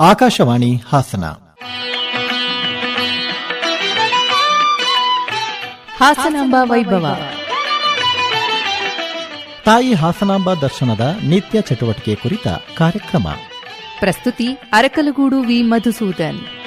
ಆಕಾಶವಾಣಿ ಹಾಸನ. ಹಾಸನಾಂಬ ವೈಭವ. ತಾಯಿ ಹಾಸನಾಂಬ ದರ್ಶನದ ನಿತ್ಯ ಚಟುವಟಿಕೆ ಕುರಿತ ಕಾರ್ಯಕ್ರಮ. ಪ್ರಸ್ತುತಿ ಅರಕಲಗೂಡು ವಿ ಮಧುಸೂದನ್.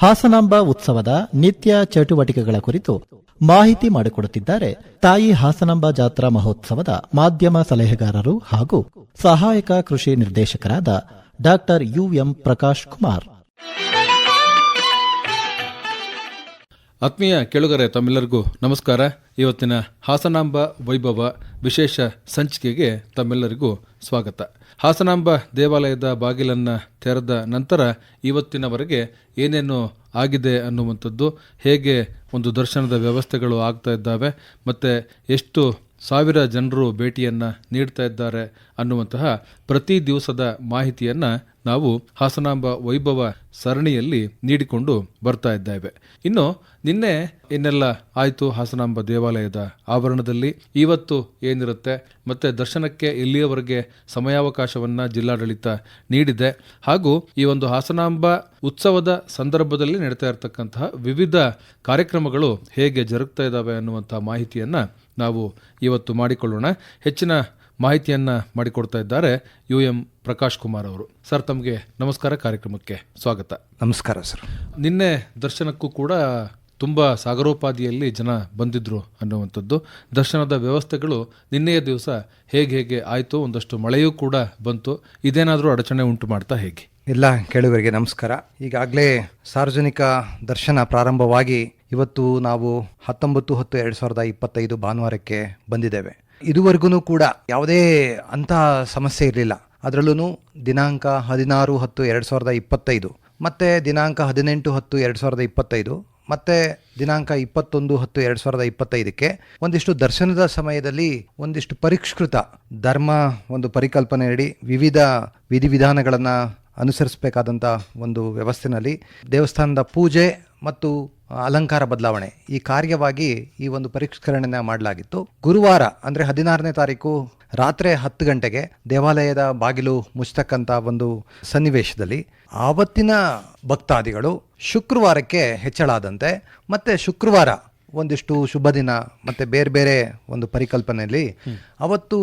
ಹಾಸನಾಂಬ ಉತ್ಸವದ ನಿತ್ಯ ಚಟುವಟಿಕೆಗಳ ಕುರಿತು ಮಾಹಿತಿ ಮಾಡಿಕೊಡುತ್ತಿದ್ದಾರೆ ತಾಯಿ ಹಾಸನಾಂಬ ಜಾತ್ರಾ ಮಹೋತ್ಸವದ ಮಾಧ್ಯಮ ಸಲಹೆಗಾರರು ಹಾಗೂ ಸಹಾಯಕ ಕೃಷಿ ನಿರ್ದೇಶಕರಾದ ಡಾಕ್ಟರ್ ಯುಎಂ ಪ್ರಕಾಶ್ ಕುಮಾರ್. ಆತ್ಮೀಯ ಕೆಳಗರೆ ತಮ್ಮೆಲ್ಲರಿಗೂ ನಮಸ್ಕಾರ. ಇವತ್ತಿನ ಹಾಸನಾಂಬ ವೈಭವ ವಿಶೇಷ ಸಂಚಿಕೆಗೆ ತಮ್ಮೆಲ್ಲರಿಗೂ ಸ್ವಾಗತ. ಹಾಸನಾಂಬ ದೇವಾಲಯದ ಬಾಗಿಲನ್ನು ತೆರೆದ ನಂತರ ಇವತ್ತಿನವರೆಗೆ ಏನೇನು ಆಗಿದೆ ಅನ್ನುವಂಥದ್ದು, ಹೇಗೆ ಒಂದು ದರ್ಶನದ ವ್ಯವಸ್ಥೆಗಳು ಆಗ್ತಾ ಇದ್ದಾವೆ, ಮತ್ತು ಎಷ್ಟು ಸಾವಿರ ಜನರು ಭೇಟಿಯನ್ನು ನೀಡ್ತಾ ಇದ್ದಾರೆ ಅನ್ನುವಂತಹ ಪ್ರತಿ ದಿವಸದ ಮಾಹಿತಿಯನ್ನು ನಾವು ಹಾಸನಾಂಬ ವೈಭವ ಸರಣಿಯಲ್ಲಿ ನೀಡಿಕೊಂಡು ಬರ್ತಾ ಇದ್ದೇವೆ. ಇನ್ನು ನಿನ್ನೆ ಇನ್ನೆಲ್ಲ ಆಯಿತು ಹಾಸನಾಂಬ ದೇವಾಲಯದ ಆವರಣದಲ್ಲಿ. ಇವತ್ತು ಏನಿರುತ್ತೆ? ಮತ್ತೆ ದರ್ಶನಕ್ಕೆ ಇಲ್ಲಿಯವರೆಗೆ ಸಮಯಾವಕಾಶವನ್ನು ಜಿಲ್ಲಾಡಳಿತ ನೀಡಿದೆ? ಹಾಗೂ ಈ ಒಂದು ಹಾಸನಾಂಬ ಉತ್ಸವದ ಸಂದರ್ಭದಲ್ಲಿ ನಡೀತಾ ಇರತಕ್ಕಂತಹ ವಿವಿಧ ಕಾರ್ಯಕ್ರಮಗಳು ಹೇಗೆ ಜರುಗ್ತಾ ಇದ್ದಾವೆ ಅನ್ನುವಂಥ ಮಾಹಿತಿಯನ್ನು ನಾವು ಇವತ್ತು ಮಾಡಿಕೊಳ್ಳೋಣ. ಹೆಚ್ಚಿನ ಮಾಹಿತಿಯನ್ನು ಮಾಡಿಕೊಡ್ತಾ ಇದ್ದಾರೆ ಯು ಎಂ ಪ್ರಕಾಶ್ ಕುಮಾರ್ ಅವರು. ಸರ್ ತಮಗೆ ನಮಸ್ಕಾರ. ಕಾರ್ಯಕ್ರಮಕ್ಕೆ ಸ್ವಾಗತ. ನಮಸ್ಕಾರ ಸರ್. ನಿನ್ನೆ ದರ್ಶನಕ್ಕೂ ಕೂಡ ತುಂಬ ಸಾಗರೋಪಾದಿಯಲ್ಲಿ ಜನ ಬಂದಿದ್ರು ಅನ್ನುವಂಥದ್ದು. ದರ್ಶನದ ವ್ಯವಸ್ಥೆಗಳು ನಿನ್ನೆಯ ದಿವಸ ಹೇಗೆ ಹೇಗೆ ಆಯಿತು ಒಂದಷ್ಟು ಮಳೆಯೂ ಕೂಡ ಬಂತು. ಇದೇನಾದರೂ ಅಡಚಣೆ ಉಂಟು ಮಾಡ್ತಾ ಹೇಗೆ? ಎಲ್ಲ ಕೇಳುವರಿಗೆ ನಮಸ್ಕಾರ. ಈಗಾಗಲೇ ಸಾರ್ವಜನಿಕ ದರ್ಶನ ಪ್ರಾರಂಭವಾಗಿ ಇವತ್ತು ನಾವು ಹತ್ತೊಂಬತ್ತು ಹತ್ತು ಎರಡು ಸಾವಿರದ ಇಪ್ಪತ್ತೈದು ಭಾನುವಾರಕ್ಕೆ ಬಂದಿದ್ದೇವೆ. ಇದುವರೆಗೂ ಕೂಡ ಯಾವುದೇ ಅಂಥ ಸಮಸ್ಯೆ ಇರಲಿಲ್ಲ. ಅದರಲ್ಲೂ ದಿನಾಂಕ ಹದಿನಾರು ಹತ್ತು ಎರಡು ಸಾವಿರದ ಇಪ್ಪತ್ತೈದು, ಮತ್ತು ದಿನಾಂಕ ಹದಿನೆಂಟು ಹತ್ತು ಎರಡು ಸಾವಿರದ ಇಪ್ಪತ್ತೈದು, ಮತ್ತು ದಿನಾಂಕ ಇಪ್ಪತ್ತೊಂದು ಹತ್ತು ಎರಡು ಸಾವಿರದ ಇಪ್ಪತ್ತೈದಕ್ಕೆ ಒಂದಿಷ್ಟು ದರ್ಶನದ ಸಮಯದಲ್ಲಿ ಒಂದಿಷ್ಟು ಪರಿಷ್ಕೃತ ಧರ್ಮ ಒಂದು ಪರಿಕಲ್ಪನೆ ಪರಿಕಲ್ಪನೆಯಡಿ ವಿವಿಧ ವಿಧಿವಿಧಾನಗಳನ್ನು ಅನುಸರಿಸಬೇಕಾದಂಥ ಒಂದು ವ್ಯವಸ್ಥೆನಲ್ಲಿ ದೇವಸ್ಥಾನದ ಪೂಜೆ ಮತ್ತು ಅಲಂಕಾರ ಬದಲಾವಣೆ. ಈ ಕಾರ್ಯವಾಗಿ ಈ ಒಂದು ಪರಿಷ್ಕರಣೆನ ಮಾಡಲಾಗಿತ್ತು. ಗುರುವಾರ, ಅಂದರೆ ಹದಿನಾರನೇ ತಾರೀಕು ರಾತ್ರಿ ಹತ್ತು ಗಂಟೆಗೆ ದೇವಾಲಯದ ಬಾಗಿಲು ಮುಚ್ಚತಕ್ಕಂಥ ಒಂದು ಸನ್ನಿವೇಶದಲ್ಲಿ ಆವತ್ತಿನ ಭಕ್ತಾದಿಗಳು ಶುಕ್ರವಾರಕ್ಕೆ ಹೆಚ್ಚಳಾದಂತೆ ಮತ್ತೆ ಶುಕ್ರವಾರ ಒಂದಿಷ್ಟು ಶುಭ ದಿನ, ಮತ್ತೆ ಬೇರೆ ಬೇರೆ ಒಂದು ಪರಿಕಲ್ಪನೆಯಲ್ಲಿ, ಅವತ್ತು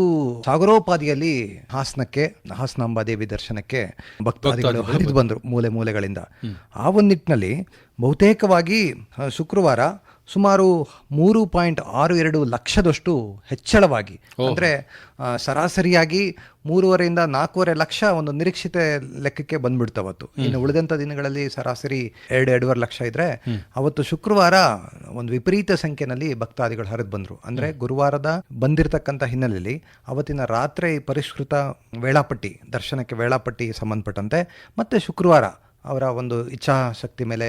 ಸಾಗರೋಪಾದಿಯಲ್ಲಿ ಹಾಸನಕ್ಕೆ, ಹಾಸನಾಂಬ ದೇವಿ ದರ್ಶನಕ್ಕೆ ಭಕ್ತಾದಿಗಳು ಹರಿದು ಬಂದರು ಮೂಲೆ ಮೂಲೆಗಳಿಂದ. ಆ ಒಂದು ನಿಟ್ಟಿನಲ್ಲಿ ಬಹುತೇಕವಾಗಿ ಶುಕ್ರವಾರ ಸುಮಾರು ಮೂರು ಪಾಯಿಂಟ್ ಆರು ಎರಡು ಲಕ್ಷದಷ್ಟು ಹೆಚ್ಚಳವಾಗಿ ಅಂದರೆ ಸರಾಸರಿಯಾಗಿ ಮೂರುವರೆಯಿಂದ ನಾಲ್ಕೂವರೆ ಲಕ್ಷ ಒಂದು ನಿರೀಕ್ಷಿತ ಲೆಕ್ಕಕ್ಕೆ ಬಂದ್ಬಿಡ್ತವತ್ತು. ಇನ್ನು ಉಳಿದಂಥ ದಿನಗಳಲ್ಲಿ ಸರಾಸರಿ ಎರಡು ಎರಡೂವರೆ ಲಕ್ಷ ಇದ್ರೆ ಅವತ್ತು ಶುಕ್ರವಾರ ಒಂದು ವಿಪರೀತ ಸಂಖ್ಯೆನಲ್ಲಿ ಭಕ್ತಾದಿಗಳು ಹರಿದು ಬಂದರು. ಅಂದ್ರೆ ಗುರುವಾರದ ಬಂದಿರತಕ್ಕಂಥ ಹಿನ್ನೆಲೆಯಲ್ಲಿ ಅವತ್ತಿನ ರಾತ್ರಿ ಪರಿಷ್ಕೃತ ವೇಳಾಪಟ್ಟಿ ದರ್ಶನಕ್ಕೆ ವೇಳಾಪಟ್ಟಿ ಸಂಬಂಧಪಟ್ಟಂತೆ ಮತ್ತೆ ಶುಕ್ರವಾರ ಅವರ ಒಂದು ಇಚ್ಛಾಶಕ್ತಿ ಮೇಲೆ.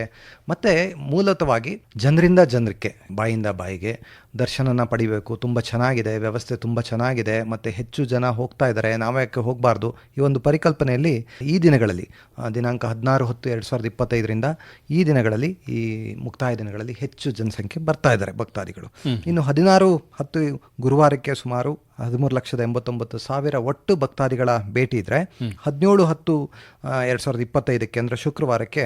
ಮತ್ತು ಮೂಲತವಾಗಿ ಜನರಿಂದ ಜನರಿಗೆ ಬಾಯಿಂದ ಬಾಯಿಗೆ ದರ್ಶನನ ಪಡಿಬೇಕು. ತುಂಬ ಚೆನ್ನಾಗಿದೆ ವ್ಯವಸ್ಥೆ ತುಂಬ ಚೆನ್ನಾಗಿದೆ. ಮತ್ತು ಹೆಚ್ಚು ಜನ ಹೋಗ್ತಾ ಇದ್ದಾರೆ ನಾವ್ಯಾಕೆ ಹೋಗಬಾರ್ದು? ಈ ಒಂದು ಪರಿಕಲ್ಪನೆಯಲ್ಲಿ ಈ ದಿನಗಳಲ್ಲಿ ದಿನಾಂಕ ಹದಿನಾರು ಹತ್ತು ಎರಡು ಸಾವಿರದ ಇಪ್ಪತ್ತೈದರಿಂದ ಈ ದಿನಗಳಲ್ಲಿ ಈ ಮುಕ್ತಾಯ ದಿನಗಳಲ್ಲಿ ಹೆಚ್ಚು ಜನಸಂಖ್ಯೆ ಬರ್ತಾ ಇದ್ದಾರೆ ಭಕ್ತಾದಿಗಳು. ಇನ್ನು ಹದಿನಾರು ಹತ್ತು ಗುರುವಾರಕ್ಕೆ ಸುಮಾರು ಹದಿಮೂರು ಲಕ್ಷದ ಎಂಬತ್ತೊಂಬತ್ತು ಸಾವಿರ ಒಟ್ಟು ಭಕ್ತಾದಿಗಳ ಭೇಟಿ ಇದ್ರೆ ಹದಿನೇಳು ಹತ್ತು ಎರಡು ಸಾವಿರದ ಇಪ್ಪತ್ತೈದಕ್ಕೆ ಅಂದರೆ ಶುಕ್ರವಾರಕ್ಕೆ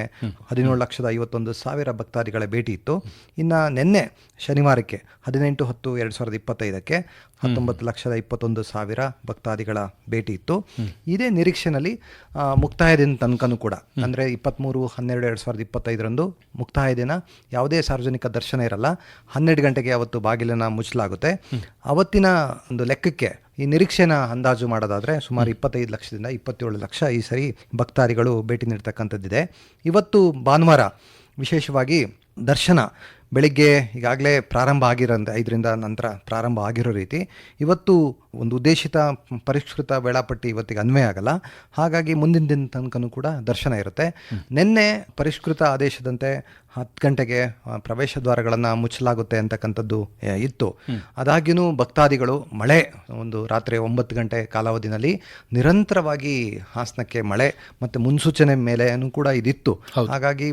ಹದಿನೇಳು ಲಕ್ಷದ ಐವತ್ತೊಂದು ಸಾವಿರ ಭಕ್ತಾದಿಗಳ ಭೇಟಿ ಇತ್ತು. ಇನ್ನು ನಿನ್ನೆ ಶನಿವಾರಕ್ಕೆ ಹದಿನೆಂಟು ಹತ್ತು ಎರಡು ಸಾವಿರದ ಇಪ್ಪತ್ತೈದಕ್ಕೆ ಹತ್ತೊಂಬತ್ತು ಲಕ್ಷದ ಇಪ್ಪತ್ತೊಂದು ಸಾವಿರ ಭಕ್ತಾದಿಗಳ ಭೇಟಿ ಇತ್ತು. ಇದೇ ನಿರೀಕ್ಷೆನಲ್ಲಿ ಮುಕ್ತಾಯ ದಿನ ತನಕನೂ ಕೂಡ ಅಂದರೆ ಇಪ್ಪತ್ತ್ಮೂರು ಹನ್ನೆರಡು ಎರಡು ಸಾವಿರದ ಇಪ್ಪತ್ತೈದರಂದು ಮುಕ್ತಾಯ ದಿನ ಯಾವುದೇ ಸಾರ್ವಜನಿಕ ದರ್ಶನ ಇರಲ್ಲ. ಹನ್ನೆರಡು ಗಂಟೆಗೆ ಅವತ್ತು ಬಾಗಿಲನ್ನು ಮುಚ್ಚಲಾಗುತ್ತೆ. ಅವತ್ತಿನ ಒಂದು ಲೆಕ್ಕಕ್ಕೆ ಈ ನಿರೀಕ್ಷೆನ ಅಂದಾಜು ಮಾಡೋದಾದರೆ ಸುಮಾರು ಇಪ್ಪತ್ತೈದು ಲಕ್ಷದಿಂದ ಇಪ್ಪತ್ತೇಳು ಲಕ್ಷ ಈ ಸರಿ ಭಕ್ತಾದಿಗಳು ಭೇಟಿ ನೀಡ್ತಕ್ಕಂಥದ್ದಿದೆ. ಇವತ್ತು ಭಾನುವಾರ ವಿಶೇಷವಾಗಿ ದರ್ಶನ ಬೆಳಿಗ್ಗೆ ಈಗಾಗಲೇ ಪ್ರಾರಂಭ ಆಗಿರೋಂಥ ಐದರಿಂದ ನಂತರ ಪ್ರಾರಂಭ ಆಗಿರೋ ರೀತಿ. ಇವತ್ತು ಒಂದು ಉದ್ದೇಶಿತ ಪರಿಷ್ಕೃತ ವೇಳಾಪಟ್ಟಿ ಇವತ್ತಿಗೆ ಅನ್ವಯ ಆಗಲ್ಲ. ಹಾಗಾಗಿ ಮುಂದಿನ ದಿನ ತನಕನೂ ಕೂಡ ದರ್ಶನ ಇರುತ್ತೆ. ನಿನ್ನೆ ಪರಿಷ್ಕೃತ ಆದೇಶದಂತೆ ಹತ್ತು ಗಂಟೆಗೆ ಪ್ರವೇಶ ದ್ವಾರಗಳನ್ನು ಮುಚ್ಚಲಾಗುತ್ತೆ ಅಂತಕ್ಕಂಥದ್ದು ಇತ್ತು. ಅದಾಗ್ಯೂ ಭಕ್ತಾದಿಗಳು ಮಳೆ ಒಂದು ರಾತ್ರಿ ಒಂಬತ್ತು ಗಂಟೆ ಕಾಲಾವಧಿನಲ್ಲಿ ನಿರಂತರವಾಗಿ ಹಾಸನಕ್ಕೆ ಮಳೆ ಮತ್ತು ಮುನ್ಸೂಚನೆ ಮೇಲೆನೂ ಕೂಡ ಇದಿತ್ತು. ಹಾಗಾಗಿ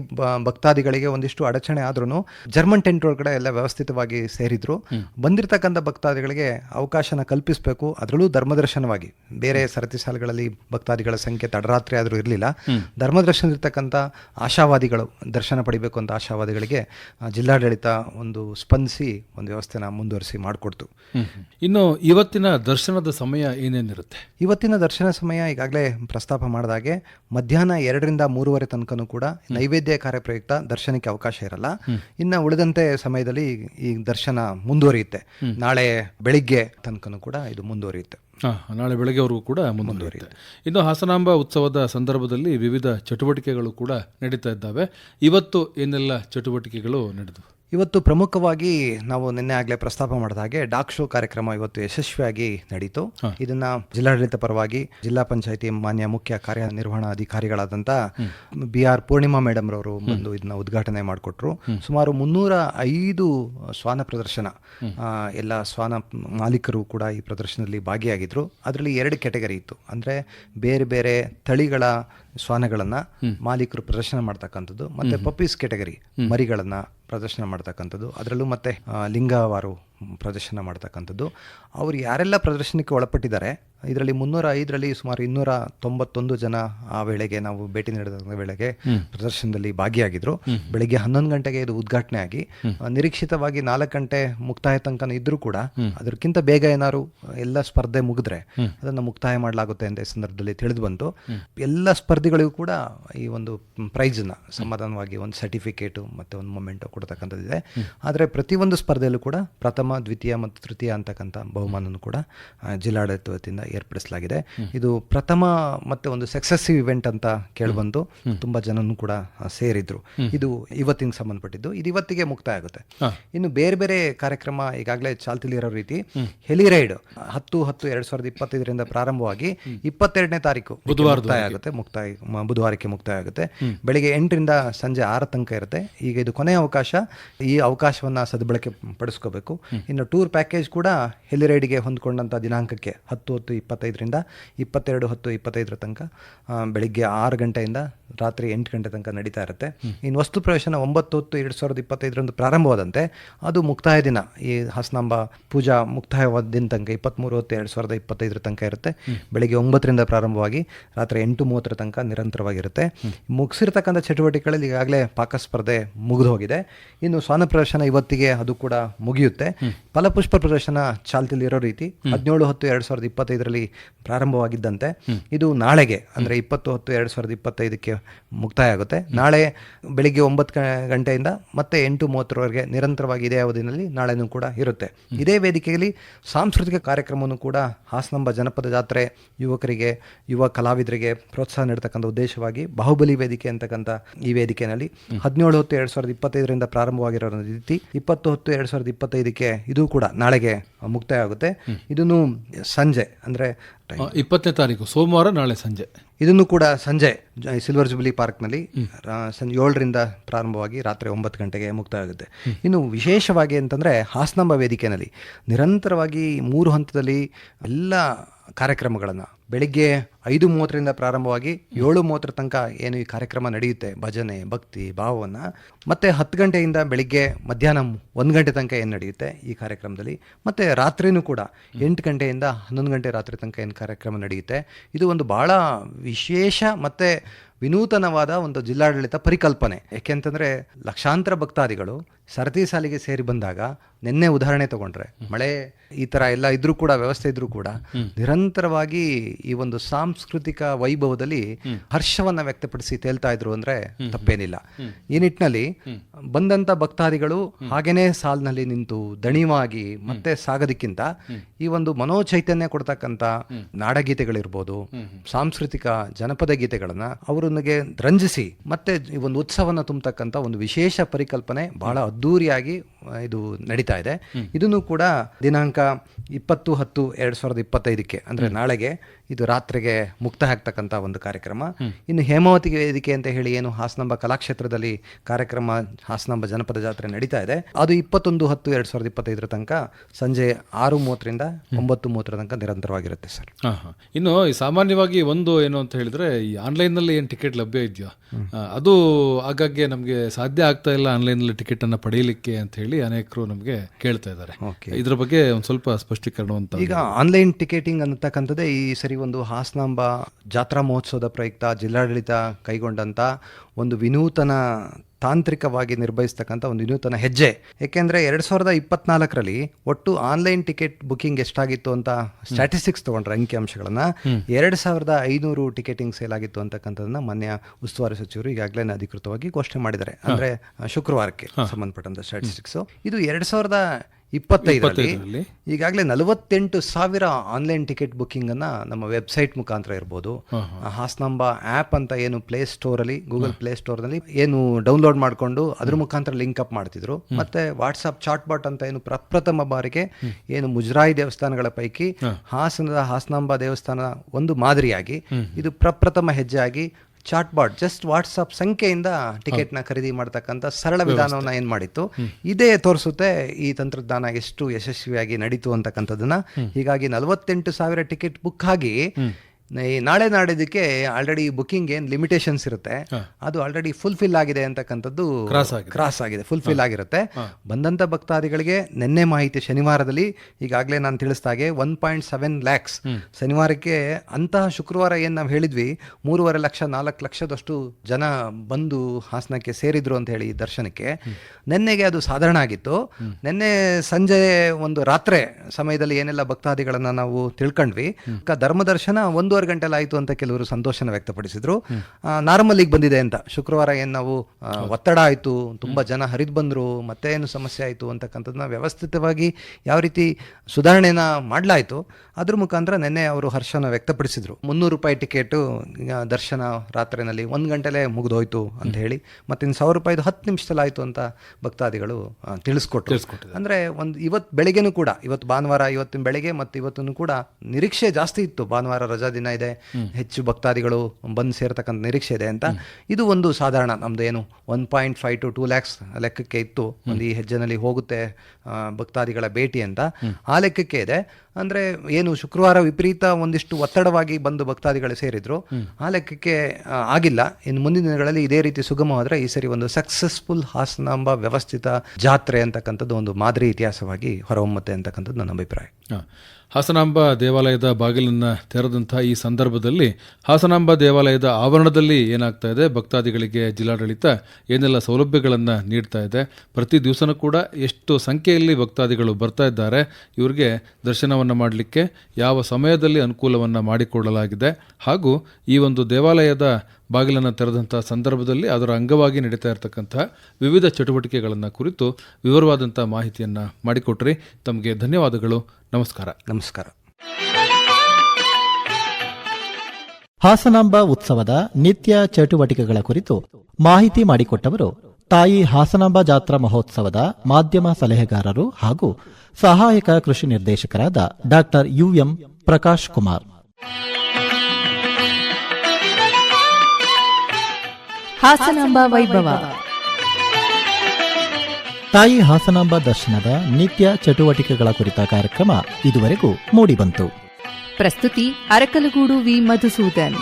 ಭಕ್ತಾದಿಗಳಿಗೆ ಒಂದಿಷ್ಟು ಅಡಚಣೆ ಆದ್ರೂ ಜರ್ಮನ್ ಟೆಂಟ್ ಒಳಗಡೆ ಎಲ್ಲ ವ್ಯವಸ್ಥಿತವಾಗಿ ಸೇರಿದ್ರು. ಬಂದಿರತಕ್ಕಂಥ ಭಕ್ತಾದಿಗಳಿಗೆ ಅವಕಾಶನ ಕಲ್ಪಿಸಬೇಕು. ಅದರಲ್ಲೂ ಧರ್ಮದರ್ಶನವಾಗಿ ಬೇರೆ ಸರತಿ ಸಾಲುಗಳಲ್ಲಿ ಭಕ್ತಾದಿಗಳ ಸಂಖ್ಯೆ ತಡರಾತ್ರಿ ಆದರೂ ಇರಲಿಲ್ಲ. ಧರ್ಮದರ್ಶನ ಇರ್ತಕ್ಕಂಥ ಆಶಾವಾದಿಗಳು ದರ್ಶನ ಪಡಿಬೇಕು ಅಂತ ಆಶಾವಾದಿಗಳಿಗೆ ಜಿಲ್ಲಾಡಳಿತ ಒಂದು ಸ್ಪಂದಿಸಿ ಒಂದು ವ್ಯವಸ್ಥೆನ ಮುಂದುವರಿಸಿ ಮಾಡಿಕೊಡ್ತು. ಇನ್ನು ಇವತ್ತಿನ ದರ್ಶನದ ಸಮಯ ಏನೇನಿರುತ್ತೆ? ಇವತ್ತಿನ ದರ್ಶನ ಸಮಯ ಈಗಾಗಲೇ ಪ್ರಸ್ತಾಪ ಮಾಡಿದಾಗೆ ಮಧ್ಯಾಹ್ನ ಎರಡರಿಂದ ಮೂರುವರೆ ತನಕನೂ ಕೂಡ ನೈವೇದ್ಯ ಕಾರ್ಯಪ್ರಯುಕ್ತ ದರ್ಶನಕ್ಕೆ ಅವಕಾಶ ಇರಲ್ಲ. ಇನ್ನು ಉಳಿದಂತೆ ಸಮಯದಲ್ಲಿ ಈ ದರ್ಶನ ಮುಂದುವರಿಯುತ್ತೆ. ನಾಳೆ ಬೆಳಿಗ್ಗೆ ತನಕನೂ ಕೂಡ ಇದು ಮುಂದುವರಿಯುತ್ತೆ. ನಾಳೆ ಬೆಳಗ್ಗೆವರೆಗೂ ಕೂಡ ಮುಂದುವರಿಯುತ್ತೆ. ಇನ್ನು ಹಾಸನಾಂಬ ಉತ್ಸವದ ಸಂದರ್ಭದಲ್ಲಿ ವಿವಿಧ ಚಟುವಟಿಕೆಗಳು ಕೂಡ ನಡೀತಾ ಇದ್ದಾವೆ. ಇವತ್ತು ಏನೆಲ್ಲ ಚಟುವಟಿಕೆಗಳು ನಡೆದವು? ಇವತ್ತು ಪ್ರಮುಖವಾಗಿ ನಾವು ನಿನ್ನೆ ಆಗಲೇ ಪ್ರಸ್ತಾಪ ಮಾಡಿದ ಹಾಗೆ ಡಾಕ್ ಶೋ ಕಾರ್ಯಕ್ರಮ ಇವತ್ತು ಯಶಸ್ವಿಯಾಗಿ ನಡೀತು. ಇದನ್ನ ಜಿಲ್ಲಾಡಳಿತ ಪರವಾಗಿ ಜಿಲ್ಲಾ ಪಂಚಾಯತಿ ಮಾನ್ಯ ಮುಖ್ಯ ಕಾರ್ಯನಿರ್ವಹಣಾ ಅಧಿಕಾರಿಗಳಾದಂತಹ ಬಿ ಆರ್ ಪೂರ್ಣಿಮಾ ಮೇಡಮ್ ರವರು ಬಂದು ಇದನ್ನ ಉದ್ಘಾಟನೆ ಮಾಡಿಕೊಟ್ರು. ಸುಮಾರು ಮುನ್ನೂರ ಐದು ಶ್ವಾನ ಪ್ರದರ್ಶನ ಎಲ್ಲ ಶ್ವಾನ ಮಾಲೀಕರು ಕೂಡ ಈ ಪ್ರದರ್ಶನದಲ್ಲಿ ಭಾಗಿಯಾಗಿದ್ರು. ಅದರಲ್ಲಿ ಎರಡು ಕೆಟಗರಿ ಇತ್ತು. ಅಂದ್ರೆ ಬೇರೆ ಬೇರೆ ತಳಿಗಳ ಶ್ವಾನಗಳನ್ನ ಮಾಲೀಕರು ಪ್ರದರ್ಶನ ಮಾಡ್ತಕ್ಕಂಥದ್ದು. ಮತ್ತೆ ಪಪ್ಪೀಸ್ ಕೆಟಗರಿ ಮರಿಗಳನ್ನ ಪ್ರದರ್ಶನ ಮಾಡ್ತಕ್ಕಂಥದ್ದು. ಅದರಲ್ಲೂ ಮತ್ತೆ ಲಿಂಗವಾರು ಪ್ರದರ್ಶನ ಮಾಡ್ತಕ್ಕಂಥದ್ದು. ಅವರು ಯಾರೆಲ್ಲ ಪ್ರದರ್ಶನಕ್ಕೆ ಒಳಪಟ್ಟಿದ್ದಾರೆ ಇದರಲ್ಲಿ ಮುನ್ನೂರ ಐದರಲ್ಲಿ ಸುಮಾರು ಇನ್ನೂರ ತೊಂಬತ್ತೊಂದು ಜನ ಆ ವೇಳೆಗೆ ನಾವು ಭೇಟಿ ನೀಡಿದ ವೇಳೆಗೆ ಪ್ರದರ್ಶನದಲ್ಲಿ ಭಾಗಿಯಾಗಿದ್ರು. ಬೆಳಿಗ್ಗೆ ಹನ್ನೊಂದು ಗಂಟೆಗೆ ಇದು ಉದ್ಘಾಟನೆ ಆಗಿ ನಿರೀಕ್ಷಿತವಾಗಿ ನಾಲ್ಕು ಗಂಟೆ ಮುಕ್ತಾಯ ತನಕ ಇದ್ರೂ ಕೂಡ ಅದಕ್ಕಿಂತ ಬೇಗ ಏನಾದ್ರು ಎಲ್ಲ ಸ್ಪರ್ಧೆ ಮುಗಿದ್ರೆ ಅದನ್ನು ಮುಕ್ತಾಯ ಮಾಡಲಾಗುತ್ತೆ ಅಂತ ಈ ಸಂದರ್ಭದಲ್ಲಿ ತಿಳಿದು ಬಂತು. ಎಲ್ಲ ಸ್ಪರ್ಧಿಗಳಿಗೂ ಕೂಡ ಈ ಒಂದು ಪ್ರೈಸ್ನ ಸಮಾಧಾನವಾಗಿ ಒಂದು ಸರ್ಟಿಫಿಕೇಟು ಮತ್ತೆ ಒಂದು ಮೊಮೆಂಟು ಕೊಡ್ತಕ್ಕಂಥದ್ದಿದೆ. ಆದರೆ ಪ್ರತಿಯೊಂದು ಸ್ಪರ್ಧೆಯಲ್ಲೂ ಕೂಡ ಪ್ರಥಮ ದ್ವಿತೀಯ ಮತ್ತು ತೃತೀಯ ಅಂತಕ್ಕಂಥ ಬಹುಮಾನವನ್ನು ಕೂಡ ಜಿಲ್ಲಾಡಳಿತ ವತಿಯಿಂದ ಏರ್ಪಡಿಸಲಾಗಿದೆ. ಇದು ಪ್ರಥಮ ಮತ್ತೆ ಒಂದು ಸಕ್ಸಸ್ಸಿವ್ ಇವೆಂಟ್ ಅಂತ ಕೇಳಿಬಂದು ತುಂಬಾ ಜನನು ಕೂಡ ಸೇರಿದ್ರು. ಇದು ಇವತ್ತಿನ ಸಂಬಂಧಪಟ್ಟಿದ್ದು. ಇದು ಇವತ್ತಿಗೆ ಮುಕ್ತಾಯ ಆಗುತ್ತೆ. ಇನ್ನು ಬೇರೆ ಬೇರೆ ಕಾರ್ಯಕ್ರಮ ಈಗಾಗಲೇ ಚಾಲ್ತಿಲಿರೋ ರೀತಿ ಹೆಲಿ ರೈಡ್ ಹತ್ತು ಹತ್ತು ಎರಡ್ ಸಾವಿರದ ಇಪ್ಪತ್ತೈದರಿಂದ ಪ್ರಾರಂಭವಾಗಿ ಇಪ್ಪತ್ತೆರಡನೇ ತಾರೀಕು ಮುಕ್ತಾಯ ಆಗುತ್ತೆ. ಮುಕ್ತಾಯ ಬುಧವಾರಕ್ಕೆ ಮುಕ್ತಾಯ ಆಗುತ್ತೆ. ಬೆಳಿಗ್ಗೆ ಎಂಟರಿಂದ ಸಂಜೆ ಆರ ತನಕ ಇರುತ್ತೆ. ಈಗ ಇದು ಕೊನೆಯ ಅವಕಾಶ. ಈ ಅವಕಾಶವನ್ನ ಸದ್ಬಳಕೆ ಪಡಿಸ್ಕೋಬೇಕು. ಇನ್ನು ಟೂರ್ ಪ್ಯಾಕೇಜ್ ಕೂಡ ಹೆಲಿ ರೈಡ್ಗೆ ಹೊಂದ್ಕೊಂಡಂತ ದಿನಾಂಕಕ್ಕೆ ಹತ್ತು ಹತ್ತು ಇಪ್ಪತ್ತೈದರಿಂದ ಇಪ್ಪತ್ತೆರಡು ಹತ್ತು ಇಪ್ಪತ್ತೈದರ ತನಕ ಬೆಳಿಗ್ಗೆ ಆರು ಗಂಟೆಯಿಂದ ರಾತ್ರಿ ಎಂಟು ಗಂಟೆ ತನಕ ನಡೀತಾ ಇರುತ್ತೆ. ಇನ್ನು ವಸ್ತು ಪ್ರವೇಶನ ಒಂಬತ್ತು ಹೊತ್ತು ಎರಡು ಸಾವಿರದ ಇಪ್ಪತ್ತೈದರಂದು ಪ್ರಾರಂಭವಾದಂತೆ ಅದು ಮುಕ್ತಾಯ ದಿನ. ಈ ಹಸನಾಂಬ ಪೂಜಾ ಮುಕ್ತಾಯವಾದ ದಿನ ತನಕ ಇಪ್ಪತ್ತ್ಮೂರು ಹೊತ್ತು ಎರಡು ಸಾವಿರದ ಇಪ್ಪತ್ತೈದರ ತನಕ ಇರುತ್ತೆ. ಬೆಳಿಗ್ಗೆ ಒಂಬತ್ತರಿಂದ ಪ್ರಾರಂಭವಾಗಿ ರಾತ್ರಿ ಎಂಟು ಮೂವತ್ತರ ತನಕ ನಿರಂತರವಾಗಿರುತ್ತೆ. ಮುಗಿಸಿರ್ತಕ್ಕಂಥ ಚಟುವಟಿಕೆಗಳಲ್ಲಿ ಈಗಾಗಲೇ ಪಾಕ ಸ್ಪರ್ಧೆ ಮುಗಿದು ಹೋಗಿದೆ. ಇನ್ನು ಸ್ವಾನ ಪ್ರದರ್ಶನ ಇವತ್ತಿಗೆ ಅದು ಕೂಡ ಮುಗಿಯುತ್ತೆ. ಫಲಪುಷ್ಪ ಪ್ರದರ್ಶನ ಚಾಲ್ತಿಲಿರೋ ರೀತಿ ಹದಿನೇಳು ಹತ್ತು ಎರಡು ಸಾವಿರದ ಇಪ್ಪತ್ತೈದರಲ್ಲಿ ಪ್ರಾರಂಭವಾಗಿದ್ದಂತೆ. ಇದು ನಾಳೆಗೆ ಅಂದರೆ ಇಪ್ಪತ್ತು ಹತ್ತು ಎರಡು ಸಾವಿರದ ಇಪ್ಪತ್ತೈದಕ್ಕೆ ಮುಕ್ತಾಯ ಆಗುತ್ತೆ. ನಾಳೆ ಬೆಳಿಗ್ಗೆ ಒಂಬತ್ತು ಗಂಟೆಯಿಂದ ಮತ್ತೆ ಎಂಟು ಮೂವತ್ತರವರೆಗೆ ನಿರಂತರವಾಗಿ ಇದೇ ಅವಧಿನಲ್ಲಿ ನಾಳೆನೂ ಕೂಡ ಇರುತ್ತೆ. ಇದೇ ವೇದಿಕೆಯಲ್ಲಿ ಸಾಂಸ್ಕೃತಿಕ ಕಾರ್ಯಕ್ರಮವನ್ನು ಕೂಡ ಹಾಸನಂಬ ಜನಪದ ಜಾತ್ರೆ ಯುವಕರಿಗೆ ಯುವ ಕಲಾವಿದರಿಗೆ ಪ್ರೋತ್ಸಾಹ ನೀಡತಕ್ಕಂಥ ಉದ್ದೇಶವಾಗಿ ಬಾಹುಬಲಿ ವೇದಿಕೆ ಅಂತಕ್ಕಂಥ ಈ ವೇದಿಕೆಯಲ್ಲಿ ಹದಿನೇಳು ಹತ್ತು ಎರಡು ಸಾವಿರದ ಇಪ್ಪತ್ತೈದರಿಂದ ಪ್ರಾರಂಭವಾಗಿರೋ ರೀತಿ ಇಪ್ಪತ್ತು ಹತ್ತು ಎರಡು ಸಾವಿರದ ಇಪ್ಪತ್ತೈದಕ್ಕೆ ಇದು ಕೂಡ ನಾಳೆಗೆ ಮುಕ್ತಾಯ ಆಗುತ್ತೆ ಇದನ್ನು ಸಂಜೆ ಅಂದರೆ ಇಪ್ಪತ್ತನೇ ತಾರೀಕು ಸೋಮವಾರ ನಾಳೆ ಸಂಜೆ. ಇದನ್ನು ಕೂಡ ಸಂಜೆ ಸಿಲ್ವರ್ ಜುಬ್ಲಿ ಪಾರ್ಕ್ನಲ್ಲಿ ಸಂಜೆ ಏಳರಿಂದ ಪ್ರಾರಂಭವಾಗಿ ರಾತ್ರಿ ಒಂಬತ್ತು ಗಂಟೆಗೆ ಮುಕ್ತಾಯ ಆಗುತ್ತೆ ಇನ್ನು ವಿಶೇಷವಾಗಿ ಅಂತಂದರೆ ಹಾಸನಾಂಬ ವೇದಿಕೆಯಲ್ಲಿ ನಿರಂತರವಾಗಿ ಮೂರು ಹಂತದಲ್ಲಿ ಎಲ್ಲ ಕಾರ್ಯಕ್ರಮಗಳನ್ನು ಬೆಳಿಗ್ಗೆ ಐದು ಮೂವತ್ತರಿಂದ ಪ್ರಾರಂಭವಾಗಿ ಏಳು ಮೂವತ್ತರ ತನಕ ಏನು ಈ ಕಾರ್ಯಕ್ರಮ ನಡೆಯುತ್ತೆ ಭಜನೆ ಭಕ್ತಿ ಭಾವವನ್ನು ಮತ್ತು ಹತ್ತು ಗಂಟೆಯಿಂದ ಬೆಳಿಗ್ಗೆ ಮಧ್ಯಾಹ್ನ ಒಂದು ಗಂಟೆ ತನಕ ಏನು ನಡೆಯುತ್ತೆ ಈ ಕಾರ್ಯಕ್ರಮದಲ್ಲಿ ಮತ್ತೆ ರಾತ್ರಿನೂ ಕೂಡ ಎಂಟು ಗಂಟೆಯಿಂದ ಹನ್ನೊಂದು ಗಂಟೆ ರಾತ್ರಿ ತನಕ ಏನು ಕಾರ್ಯಕ್ರಮ ನಡೆಯುತ್ತೆ ಇದು ಒಂದು ಬಹಳ ವಿಶೇಷ ಮತ್ತು ವಿನೂತನವಾದ ಒಂದು ಜಿಲ್ಲಾಡಳಿತ ಪರಿಕಲ್ಪನೆ. ಏಕೆಂತಂದರೆ ಲಕ್ಷಾಂತರ ಭಕ್ತಾದಿಗಳು ಸರತಿ ಸಾಲಿಗೆ ಸೇರಿ ಬಂದಾಗ ನಿನ್ನೆ ಉದಾಹರಣೆ ತಗೊಂಡ್ರೆ ಮಳೆ ಈ ತರ ಎಲ್ಲ ಇದ್ರೂ ಕೂಡ ವ್ಯವಸ್ಥೆ ಇದ್ರೂ ಕೂಡ ನಿರಂತರವಾಗಿ ಈ ಒಂದು ಸಾಂಸ್ಕೃತಿಕ ವೈಭವದಲ್ಲಿ ಹರ್ಷವನ್ನ ವ್ಯಕ್ತಪಡಿಸಿ ತೇಲ್ತಾ ಇದ್ರು ಅಂದ್ರೆ ತಪ್ಪೇನಿಲ್ಲ. ಈ ನಿಟ್ಟಿನಲ್ಲಿ ಬಂದಂತ ಭಕ್ತಾದಿಗಳು ಹಾಗೇನೆ ಸಾಲಿನಲ್ಲಿ ನಿಂತು ದಣಿವಾಗಿ ಮತ್ತೆ ಸಾಗೋದಕ್ಕಿಂತ ಈ ಒಂದು ಮನೋಚೈತನ್ಯ ಕೊಡ್ತಕ್ಕಂಥ ನಾಡಗೀತೆಗಳಿರ್ಬೋದು ಸಾಂಸ್ಕೃತಿಕ ಜನಪದ ಗೀತೆಗಳನ್ನ ಅವರೊಂದಿಗೆ ರಂಜಿಸಿ ಮತ್ತೆ ಈ ಒಂದು ಉತ್ಸವನ ತುಂಬತಕ್ಕಂತ ಒಂದು ವಿಶೇಷ ಪರಿಕಲ್ಪನೆ ಬಹಳ ಅದ್ದೂರಿಯಾಗಿ ಆ, ಇದು ನಡೀತಾ ಇದೆ. ಇದನ್ನು ಕೂಡ ದಿನಾಂಕ ಇಪ್ಪತ್ತು ಹತ್ತು ಎರಡ್ ಸಾವಿರದ ಇಪ್ಪತ್ತೈದಕ್ಕೆ ಅಂದ್ರೆ ನಾಳೆಗೆ ಇದು ರಾತ್ರಿಗೆ ಮುಕ್ತ ಆಗ್ತಕ್ಕಂಥ ಒಂದು ಕಾರ್ಯಕ್ರಮ. ಇನ್ನು ಹೇಮಾವತಿ ವೇದಿಕೆ ಅಂತ ಹೇಳಿ ಏನು ಹಾಸನಾಂಬ ಕಲಾಕ್ಷೇತ್ರದಲ್ಲಿ ಕಾರ್ಯಕ್ರಮ ಹಾಸನಾಂಬ ಜನಪದ ಜಾತ್ರೆ ನಡೀತಾ ಇದೆ. ಅದು ಇಪ್ಪತ್ತೊಂದು ಹತ್ತು ಎರಡ್ ಸಾವಿರದ ಇಪ್ಪತ್ತೈದರ ತನಕ ಸಂಜೆ ಆರು ಮೂವತ್ತರಿಂದ ಒಂಬತ್ತು ಮೂವತ್ತರ ತನಕ ನಿರಂತರವಾಗಿರುತ್ತೆ ಸರ್. ಹಾ ಹಾ. ಇನ್ನು ಸಾಮಾನ್ಯವಾಗಿ ಒಂದು ಏನು ಅಂತ ಹೇಳಿದ್ರೆ ಈ ಆನ್ಲೈನ್ನಲ್ಲಿ ಏನು ಟಿಕೆಟ್ ಲಭ್ಯ ಇದೆಯೋ? ಅದು ಆಗಾಗ್ಗೆ ನಮಗೆ ಸಾಧ್ಯ ಆಗ್ತಾ ಇಲ್ಲ ಆನ್ಲೈನ್ನಲ್ಲಿ ಟಿಕೆಟ್ ಅನ್ನು ಪಡೆಯಲಿಕ್ಕೆ ಅಂತ ಹೇಳಿ ಅನೇಕರು ನಮಗೆ ಕೇಳ್ತಾ ಇದ್ದಾರೆ. ಇದರ ಇದ್ರ ಬಗ್ಗೆ ಒಂದು ಸ್ವಲ್ಪ ಸ್ಪಷ್ಟೀಕರಣ ಅಂತ ಈಗ ಆನ್ಲೈನ್ ಟಿಕೆಟಿಂಗ್ ಅನ್ನತಕ್ಕಂಥದ್ದೇ ಈ ಸರಿ ಒಂದು ಹಾಸನಾಂಬ ಜಾತ್ರಾ ಮಹೋತ್ಸವದ ಪ್ರಯುಕ್ತ ಜಿಲ್ಲಾಡಳಿತ ಕೈಗೊಂಡಂತ ಒಂದು ವಿನೂತನ ತಾಂತ್ರಿಕವಾಗಿ ನಿರ್ವಹಿಸ್ತಕ್ಕಂಥ ಒಂದು ವಿನೂತನ ಹೆಜ್ಜೆ. ಏಕೆಂದರೆ ಎರಡು ಸಾವಿರದ ಇಪ್ಪತ್ನಾಲ್ಕರಲ್ಲಿ ಒಟ್ಟು ಆನ್ಲೈನ್ ಟಿಕೆಟ್ ಬುಕಿಂಗ್ ಎಷ್ಟಾಗಿತ್ತು ಅಂತ ಸ್ಟ್ಯಾಟಿಸ್ಟಿಕ್ಸ್ ತೊಗೊಂಡ್ರೆ ಅಂಕಿಅಂಶಗಳನ್ನು ಎರಡು ಸಾವಿರದ ಐನೂರು ಟಿಕೆಟಿಂಗ್ ಸೇಲ್ ಆಗಿತ್ತು ಅಂತಕ್ಕಂಥದ್ದನ್ನ ಮಾನ್ಯ ಉಸ್ತುವಾರಿ ಸಚಿವರು ಈಗಾಗಲೇ ಅಧಿಕೃತವಾಗಿ ಘೋಷಣೆ ಮಾಡಿದ್ದಾರೆ. ಅಂದ್ರೆ ಶುಕ್ರವಾರಕ್ಕೆ ಸಂಬಂಧಪಟ್ಟಂಥ ಸ್ಟ್ಯಾಟಿಸ್ಟಿಕ್ಸು. ಇದು ಎರಡ್ ಸಾವಿರದ ಇಪ್ಪತ್ತೈದರಲ್ಲಿ ಈಗಾಗಲೇ ನಲವತ್ತೆಂಟು ಸಾವಿರ ಆನ್ಲೈನ್ ಟಿಕೆಟ್ ಬುಕಿಂಗ್ ಅನ್ನ ನಮ್ಮ ವೆಬ್ಸೈಟ್ ಮುಖಾಂತರ ಇರ್ಬೋದು. ಹಾಸನಾಂಬ ಆ್ಯಪ್ ಅಂತ ಏನು ಪ್ಲೇ ಸ್ಟೋರ್ ಅಲ್ಲಿ ಗೂಗಲ್ ಪ್ಲೇ ಸ್ಟೋರ್ನಲ್ಲಿ ಏನು ಡೌನ್ಲೋಡ್ ಮಾಡಿಕೊಂಡು ಅದ್ರ ಮುಖಾಂತರ ಲಿಂಕ್ ಅಪ್ ಮಾಡ್ತಿದ್ರು. ಮತ್ತೆ ವಾಟ್ಸಪ್ ಚಾಟ್ ಬಾಟ್ ಅಂತ ಏನು ಪ್ರಪ್ರಥಮ ಬಾರಿಗೆ ಏನು ಮುಜರಾಯಿ ದೇವಸ್ಥಾನಗಳ ಪೈಕಿ ಹಾಸನದ ಹಾಸನಾಂಬ ದೇವಸ್ಥಾನ ಒಂದು ಮಾದರಿಯಾಗಿ ಇದು ಪ್ರಪ್ರಥಮ ಹೆಜ್ಜೆ ಆಗಿ ಚಾಟ್ ಬಾಟ್ ಜಸ್ಟ್ ವಾಟ್ಸಪ್ ಸಂಖ್ಯೆಯಿಂದ ಟಿಕೆಟ್ನ ಖರೀದಿ ಮಾಡ್ತಕ್ಕಂಥ ಸರಳ ವಿಧಾನವನ್ನ ಏನ್ ಮಾಡಿತ್ತು? ಇದೇ ತೋರಿಸುತ್ತೆ ಈ ತಂತ್ರಜ್ಞಾನ ಎಷ್ಟು ಯಶಸ್ವಿಯಾಗಿ ನಡೀತು ಅಂತಕ್ಕಂಥದ್ದನ್ನ. ಹೀಗಾಗಿ ನಲವತ್ತೆಂಟು ಸಾವಿರ ಟಿಕೆಟ್ ಬುಕ್ ಆಗಿ ಈ ನಾಳೆ ನಾಡಿದ್ದಕ್ಕೆ ಆಲ್ರೆಡಿ ಬುಕಿಂಗ್ ಏನ್ ಲಿಮಿಟೇಷನ್ಸ್ ಇರುತ್ತೆ. ಅದು ಆಲ್ರೆಡಿ ಫುಲ್ಫಿಲ್ ಆಗಿದೆ ಅಂತಕ್ಕಂಥದ್ದು. ಕ್ರಾಸ್ ಆಗಿದೆ. ಫುಲ್ಫಿಲ್ ಆಗಿರುತ್ತೆ. ಬಂದಂತ ಭಕ್ತಾದಿಗಳಿಗೆ ನಿನ್ನೆ ಮಾಹಿತಿ ಶನಿವಾರದಲ್ಲಿ ಈಗಾಗಲೇ ನಾನು ತಿಳಿಸ್ದಾಗೆ ಒನ್ ಪಾಯಿಂಟ್ ಸೆವೆನ್ ಲ್ಯಾಕ್ಸ್ ಶನಿವಾರಕ್ಕೆ ಅಂತಹ ಶುಕ್ರವಾರ ಏನ್ ನಾವು ಹೇಳಿದ್ವಿ ಮೂರುವರೆ ಲಕ್ಷ ನಾಲ್ಕು ಲಕ್ಷದಷ್ಟು ಜನ ಬಂದು ಹಾಸನಕ್ಕೆ ಸೇರಿದ್ರು ಅಂತ ಹೇಳಿ ದರ್ಶನಕ್ಕೆ. ನಿನ್ನೆಗೆ ಅದು ಸಾಧಾರಣ ಆಗಿತ್ತು. ನಿನ್ನೆ ಸಂಜೆ ಒಂದು ರಾತ್ರಿ ಸಮಯದಲ್ಲಿ ಏನೆಲ್ಲ ಭಕ್ತಾದಿಗಳನ್ನ ನಾವು ತಿಳ್ಕೊಂಡ್ವಿ. ಧರ್ಮದರ್ಶನ ಧರ್ಮದರ್ಶನ ಒಂದೂವರೆ ಗಂಟೆಲಿ ಆಯಿತು ಅಂತ ಕೆಲವರು ಸಂತೋಷನ ವ್ಯಕ್ತಪಡಿಸಿದ್ರು. ನಾರ್ಮಲ್ ಈಗ ಬಂದಿದೆ ಅಂತ. ಶುಕ್ರವಾರ ಏನು ನಾವು ಒತ್ತಡ ಆಯಿತು ತುಂಬಾ ಜನ ಹರಿದು ಬಂದ್ರು ಮತ್ತೆ ಏನು ಸಮಸ್ಯೆ ಆಯಿತು ಅಂತಕ್ಕಂಥದ್ದನ್ನ ವ್ಯವಸ್ಥಿತವಾಗಿ ಯಾವ ರೀತಿ ಸುಧಾರಣೆನ ಮಾಡಲಾಯಿತು ಅದ್ರ ಮುಖಾಂತರ ನಿನ್ನೆ ಅವರು ಹರ್ಷನ ವ್ಯಕ್ತಪಡಿಸಿದ್ರು. ಮುನ್ನೂರು ರೂಪಾಯಿ ಟಿಕೆಟು ದರ್ಶನ ರಾತ್ರಿನಲ್ಲಿ ಒಂದು ಗಂಟೆಲೆ ಮುಗಿದೋಯ್ತು ಅಂತ ಹೇಳಿ ಮತ್ತೆ ಇನ್ನು ಸಾವಿರ ರೂಪಾಯಿದು ಹತ್ತು ನಿಮಿಷದಲ್ಲಿ ಆಯಿತು ಅಂತ ಭಕ್ತಾದಿಗಳು ತಿಳಿಸ್ಕೊಟ್ಟು ತಿಳಿಸ್ಕೊಟ್ರು. ಅಂದ್ರೆ ಒಂದು ಇವತ್ತು ಬೆಳಿಗ್ಗೆನೂ ಕೂಡ ಇವತ್ತು ಭಾನುವಾರ ಇವತ್ತಿನ ಬೆಳಗ್ಗೆ ಮತ್ತು ಇವತ್ತೂ ಕೂಡ ನಿರೀಕ್ಷೆ ಜಾಸ್ತಿ ಇತ್ತು ಭಾನುವಾರ ರಜಾ ದಿನ ಇದೆ ಹೆಚ್ಚು ಭಕ್ತಾದಿಗಳು ಬಂದು ಸೇರ್ತಕ್ಕಂಥ ನಿರೀಕ್ಷೆ ಇದೆ ಅಂತ. ಇದು ಒಂದು ಸಾಧಾರಣ ನಮ್ದು ಏನು one point five to two lakhs ಲೆಕ್ಕಕ್ಕೆ ಇತ್ತು. ಒಂದು ಈ ಹೆಜ್ಜೆನಲ್ಲಿ ಹೋಗುತ್ತೆ ಭಕ್ತಾದಿಗಳ ಭೇಟಿ ಅಂತ. ಆ ಲೆಕ್ಕಕ್ಕೆ ಇದೆ. ಅಂದ್ರೆ ಏನು ಶುಕ್ರವಾರ ವಿಪರೀತ ಒಂದಿಷ್ಟು ಒತ್ತಡವಾಗಿ ಬಂದು ಭಕ್ತಾದಿಗಳು ಸೇರಿದ್ರು. ಆ ಲೆಕ್ಕಕ್ಕೆ ಆಗಿಲ್ಲ. ಇನ್ನು ಮುಂದಿನ ದಿನಗಳಲ್ಲಿ ಇದೇ ರೀತಿ ಸುಗಮವಾದರೆ ಈ ಸರಿ ಒಂದು ಸಕ್ಸಸ್ಫುಲ್ ಹಾಸನಾಂಬ ವ್ಯವಸ್ಥಿತ ಜಾತ್ರೆ ಅಂತಕ್ಕಂಥದ್ದು ಒಂದು ಮಾದರಿ ಇತಿಹಾಸವಾಗಿ ಹೊರಹೊಮ್ಮುತ್ತೆ ಅಂತಕ್ಕಂಥದ್ದು ನನ್ನ ಅಭಿಪ್ರಾಯ. ಹಾಸನಾಂಬ ದೇವಾಲಯದ ಬಾಗಿಲನ್ನು ತೆರೆದಂಥ ಈ ಸಂದರ್ಭದಲ್ಲಿ ಹಾಸನಾಂಬ ದೇವಾಲಯದ ಆವರಣದಲ್ಲಿ ಏನಾಗ್ತಾ ಇದೆ? ಭಕ್ತಾದಿಗಳಿಗೆ ಜಿಲ್ಲಾಡಳಿತ ಏನೆಲ್ಲ ಸೌಲಭ್ಯಗಳನ್ನು ನೀಡ್ತಾ ಇದೆ? ಪ್ರತಿ ದಿವಸನೂ ಕೂಡ ಎಷ್ಟು ಸಂಖ್ಯೆಯಲ್ಲಿ ಭಕ್ತಾದಿಗಳು ಬರ್ತಾ ಇದ್ದಾರೆ? ಇವರಿಗೆ ದರ್ಶನವನ್ನು ಮಾಡಲಿಕ್ಕೆ ಯಾವ ಸಮಯದಲ್ಲಿ ಅನುಕೂಲವನ್ನು ಮಾಡಿಕೊಡಲಾಗಿದೆ? ಹಾಗೂ ಈ ಒಂದು ದೇವಾಲಯದ ಬಾಗಿಲನ್ನು ತೆರೆದಂಥ ಸಂದರ್ಭದಲ್ಲಿ ಅದರ ಅಂಗವಾಗಿ ನಡೀತಾ ಇರತಕ್ಕಂಥ ವಿವಿಧ ಚಟುವಟಿಕೆಗಳನ್ನು ಕುರಿತು ವಿವರವಾದಂಥ ಮಾಹಿತಿಯನ್ನು ಮಾಡಿಕೊಟ್ರಿ. ತಮಗೆ ಧನ್ಯವಾದಗಳು. ನಮಸ್ಕಾರ. ನಮಸ್ಕಾರ. ಹಾಸನಾಂಬ ಉತ್ಸವದ ನಿತ್ಯ ಚಟುವಟಿಕೆಗಳ ಕುರಿತು ಮಾಹಿತಿ ಮಾಡಿಕೊಟ್ಟವರು ತಾಯಿ ಹಾಸನಾಂಬ ಜಾತ್ರಾ ಮಹೋತ್ಸವದ ಮಾಧ್ಯಮ ಸಲಹೆಗಾರರು ಹಾಗೂ ಸಹಾಯಕ ಕೃಷಿ ನಿರ್ದೇಶಕರಾದ ಡಾಕ್ಟರ್ ಯುಎಂ ಪ್ರಕಾಶ್ ಕುಮಾರ್. ಹಾಸನಾಂಬ ವೈಭವ. ತಾಯಿ ಹಾಸನಾಂಬ ದರ್ಶನದ ನಿತ್ಯ ಚಟುವಟಿಕೆಗಳ ಕುರಿತ ಕಾರ್ಯಕ್ರಮ ಇದುವರೆಗೂ ಮೂಡಿಬಂತು. ಪ್ರಸ್ತುತಿ ಅರಕಲಗೂಡು ವಿ ಮಧುಸೂದನ್.